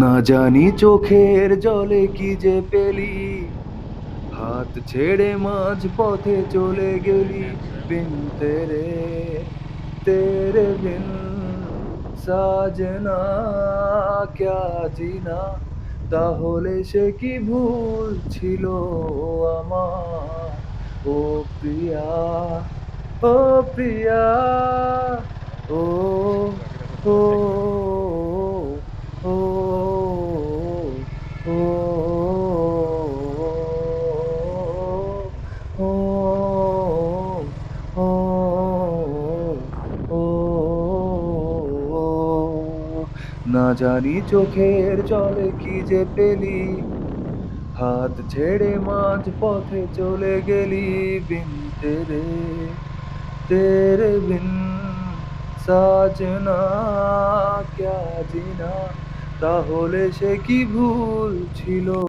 না জানি চোখের জলে কি যে পেলি। হাত ছেড়ে মাঝ পথে চলে গেলি বিন তেরে তেরে বিন সাজনা, ক্যা জিনা। তাহলে সে কি ভুল ছিল আমার? ও প্রিয়া ও প্রিয়া, ও ও না জানি চোখের জলে কি যে পেলি। হাত ছেড়ে মাঝ পথে চলে গেলি বিন তেরে তেরে বিন সাজনা ক্যা জিনা, তাহলে সে কি ভুল ছিল?